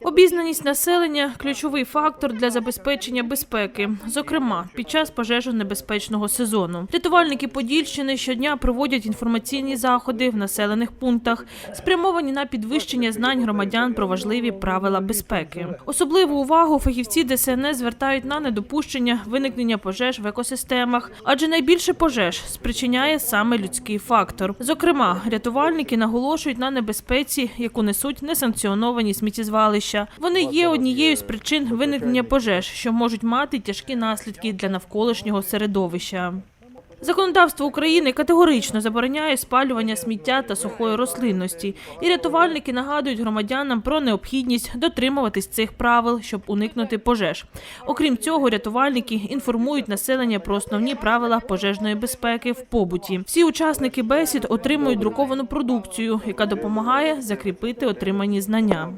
Обізнаність населення ключовий фактор для забезпечення безпеки, зокрема під час пожежонебезпечного сезону. Рятувальники Подільщини щодня проводять інформаційні заходи в населених пунктах, спрямовані на підвищення знань громадян про важливі правила безпеки. Особливу увагу фахівці ДСНС звертають на недопущення виникнення пожеж в екосистемах, адже найбільше пожеж спричиняє саме людський фактор. Зокрема, рятувальники наголошують на небезпеці, яку несуть несанкціоновані сміттєзвалища. Вони є однією з причин виникнення пожеж, що можуть мати тяжкі наслідки для навколишнього середовища. Законодавство України категорично забороняє спалювання сміття та сухої рослинності, і рятувальники нагадують громадянам про необхідність дотримуватись цих правил, щоб уникнути пожеж. Окрім цього, рятувальники інформують населення про основні правила пожежної безпеки в побуті. Всі учасники бесід отримують друковану продукцію, яка допомагає закріпити отримані знання.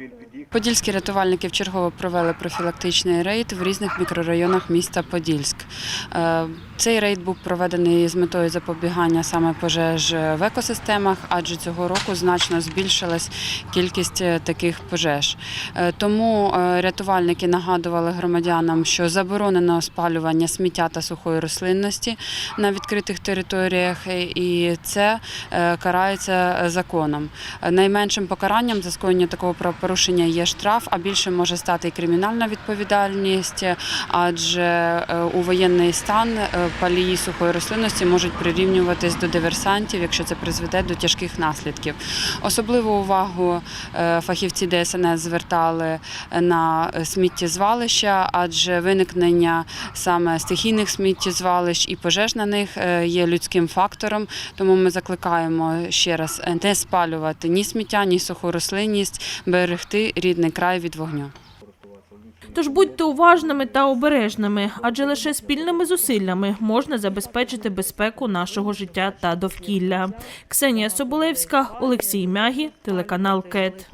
Подільські рятувальники вчергово провели профілактичний рейд в різних мікрорайонах міста Подільськ. Е, Цей рейд був проведений з метою запобігання саме пожеж в екосистемах, адже цього року значно збільшилась кількість е, таких пожеж. Е, Тому рятувальники нагадували громадянам, що заборонено спалювання сміття та сухої рослинності на відкритих територіях, і це карається законом. Найменшим покаранням за скоєння такого правопорушення є штраф, а більше може стати і кримінальна відповідальність, адже е, у воєнний стан е, палії сухої рослинності можуть прирівнюватись до диверсантів, якщо це призведе до тяжких наслідків. Особливу увагу е, фахівці ДСНС звертали на сміттєзвалища, адже виникнення саме стихійних сміттєзвалищ і пожеж на них є людським фактором. Тому ми закликаємо ще раз не спалювати ні сміття, ні суху рослинність, берегти рідний край від вогню. Тож будьте уважними та обережними, адже лише спільними зусиллями можна забезпечити безпеку нашого життя та довкілля. Ксенія Соболевська, Олексій Мягі, телеканал КЕТ.